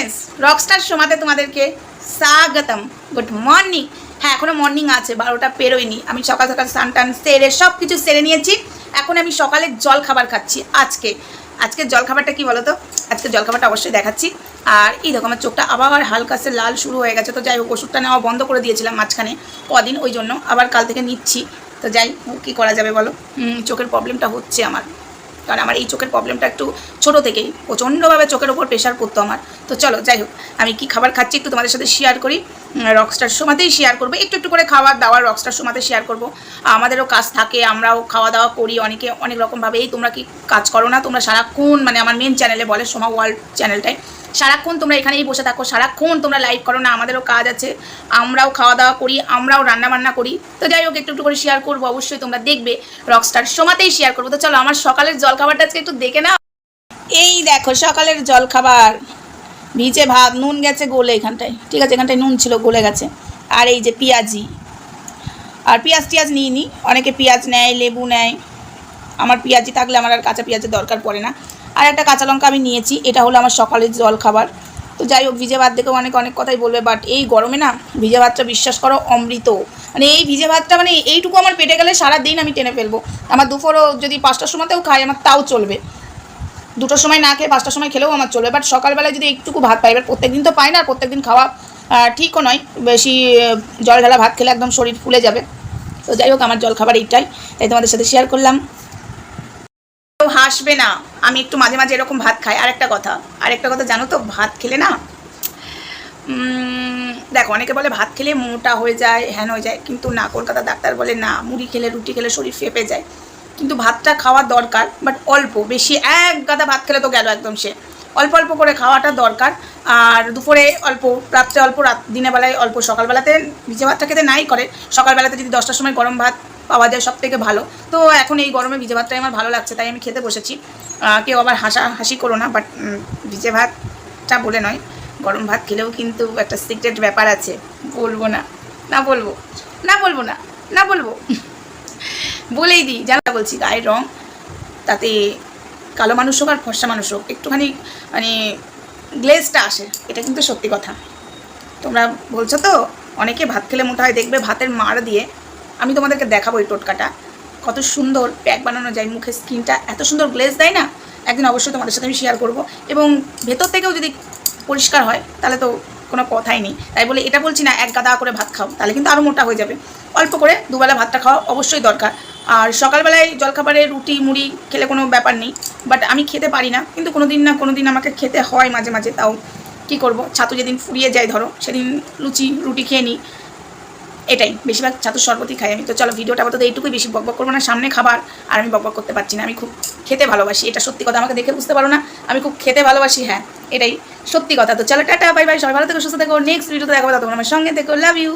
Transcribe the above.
Friends Rockstar শোমাতে তোমাদেরকে স্বাগতম। Good morning হ্যাঁ এখনও মর্নিং আছে, বারোটা পেরোয়নি। আমি সকাল সকাল স্নান সেরে সব কিছু সেরে নিয়েছি। এখন আমি সকালে জল খাবার খাচ্ছি আজকে। আজকের জল খাবারটা কি বলো তো আজকে জল খাবারটা অবশ্যই দেখাচ্ছি। আর এই দেখো, আমার চোখটা আবার হালকা সে লাল শুরু হয়ে গেছে। তো যাই হোক, ওষুধটা নেওয়া বন্ধ করে দিয়েছিলাম মাঝখানে কদিন, ওই জন্য আবার কাল থেকে নিচ্ছি। তো যাই কী করা যাবে বলো? চোখের প্রবলেমটা হচ্ছে আমার। কারণ আমার এই চোখের প্রবলেমটা একটু ছোটো থেকেই, প্রচণ্ডভাবে চোখের ওপর প্রেশার পড়তো আমার। তো চলো, যাই হোক, আমি কি খাবার খাচ্ছি একটু তোমাদের সাথে শেয়ার করি। রকস্টার সোমাতেই শেয়ার করব। একটু একটু করে খাবার দাওয়ার রকস্টার সোমাতে শেয়ার করব। আমাদেরও কাজ থাকে, আমরাও খাওয়া দাওয়া করি অনেকে, অনেক রকমভাবে। এই তোমরা কি কাজ করো না? তোমরা সারাক্ষণ মানে আমার মেন চ্যানেলে বলে সোমা ওয়ার্ল্ড চ্যানেলটায় সারাক্ষণ তোমরা এখানেই বসে থাকো, সারাক্ষণ তোমরা লাইভ করো না, আমাদেরও কাজ আছে। আমরাও খাওয়া দাওয়া করি, আমরাও রান্না বান্না করি। তো যাই হোক, একটু একটু করে শেয়ার করব, অবশ্যই তোমরা দেখবে রকস্টার সোমাতেই শেয়ার করব। তো চলো, আমার সকালের জলখাবারটা আজকে একটু দেখে না এই দেখো, সকালের জলখাবার। ভিজে ভাত, নুন গেছে গোলে এখানটায়। ঠিক আছে, এখানটায় নুন ছিল, গোলে গেছে। আর এই যে পেঁয়াজি। আর পেঁয়াজ টিয়াজ নিইনি অনেকে পেঁয়াজ নেয়, লেবু নেয়। আমার পেঁয়াজি থাকলে আমার আর কাঁচা পেঁয়াজের দরকার পড়ে না। আর একটা কাঁচা লঙ্কা আমি নিয়েছি, এটা হলো আমার সকালের জল খাবার তো যাই হোক, ভিজে ভাত দেখেও অনেক অনেক কথাই বলবে বাট এই গরমে না ভিজে ভাতটা বিশ্বাস করো অমৃত। মানে এই ভিজে ভাতটা মানে এইটুকু আমার পেটে গেলে সারা দিন আমি টেনে ফেলব। আমার দুপুরও যদি পাঁচটার সময়তেও খাই, আমার তাও চলবে। দুটোর সময় না খেয়ে পাঁচটার সময় খেলেও আমার চলবে বাট সকালবেলায় যদি একটুকু ভাত পাই, এবার প্রত্যেকদিন তো পাই না আর প্রত্যেকদিন খাওয়া ঠিকও নয়। বেশি জল ঢালা ভাত খেলে একদম শরীর ফুলে যাবে। তো যাই হোক, আমার জল খাবার এইটাই, তাই তোমাদের সাথে শেয়ার করলাম। হাসবে না। আমি একটু মাঝে মাঝে এরকম ভাত খাই। আরেকটা কথা। আরেকটা কথা, জানো তো, ভাত খেলে না দেখো, অনেকে বলে ভাত খেলে মোটা হয়ে যায়, হ্যান হয়ে যায়, কিন্তু না কলকাতা ডাক্তার বলে না, মুড়ি খেলে, রুটি খেলে শরীর ফেপে যায়। কিন্তু ভাতটা খাওয়া দরকার বাট অল্প, বেশি, এক গাদা ভাত খেলে তো গেল একদম সে। অল্প অল্প করে খাওয়াটা দরকার। আর দুপুরে অল্প, রাত্রে অল্প, রাত, দিনের বেলায় অল্প, সকালবেলাতে ভিজে ভাতটা খেতে নাই করে। সকালবেলাতে যদি দশটার সময় গরম ভাত পাওয়া যায় সব থেকে ভালো। তো এখন এই গরমে ভিজে ভাতটাই আমার ভালো লাগছে, তাই আমি খেতে বসেছি। কেউ আবার হাসা হাসি করো না বাট ভিজে ভাতটা বলে নয়। গরম ভাত খেলেও কিন্তু একটা সিক্রেট ব্যাপার আছে। বলব না না বলব না বলব না না বলব। বলেই দিই, জানা বলছি, গায়ের রং, তাতে কালো মানুষ হোক আর ফর্সা মানুষ হোক, একটুখানি মানে গ্লেজটা আসে, এটা কিন্তু সত্যি কথা। তোমরা বলছো তো, অনেকে ভাত খেলে মোটা হয়, দেখবে ভাতের মার দিয়ে আমি তোমাদেরকে দেখাবো এই টোটকাটা। কত সুন্দর প্যাক বানানো যায়, মুখের স্কিনটা এত সুন্দর গ্লেজ দেয় না? একদিন অবশ্যই তোমাদের সাথে আমি শেয়ার করব। এবং ভেতর থেকেও যদি পরিষ্কার হয়, তাহলে তো কোনো কথাই নেই। তাই বলে এটা বলছি না, এক গাদা করে ভাত খাও, তাহলে কিন্তু আরও মোটা হয়ে যাবে। অল্প করে দুবেলা ভাতটা খাওয়া অবশ্যই দরকার। আর সকালবেলায় জলখাবারে রুটি, মুড়ি খেলে কোনো ব্যাপার নেই। বাট আমি খেতে পারি না, কিন্তু কোনো দিন না কোনো দিন আমাকে খেতে হয় মাঝে মাঝে, তাও কি করব? ছাতু যেদিন ফুরিয়ে যায়, ধরো, সেদিন লুচি, রুটি খেয়ে নিই। এটাই, বেশিরভাগ ছাতুর শরবতই খাই আমি। তো চলো, ভিডিওটা আপাতত এইটুকুই, বেশি বকবক করব না, সামনে খাবার, আর আমি বকবক করতে পারছি না। আমি খুব খেতে ভালোবাসি, এটা সত্যি কথা, আমাকে দেখে বুঝতে পারো না, আমি খুব খেতে ভালোবাসি হ্যাঁ এটাই, সত্যি কথা। তো চলো, টাটা, বাই বাই, সবাই ভালো থেকো, সুস্থ থেকো নেক্সট ভিডিওতে দেখাবো তখন আমার সঙ্গে দেখো লাভ ইউ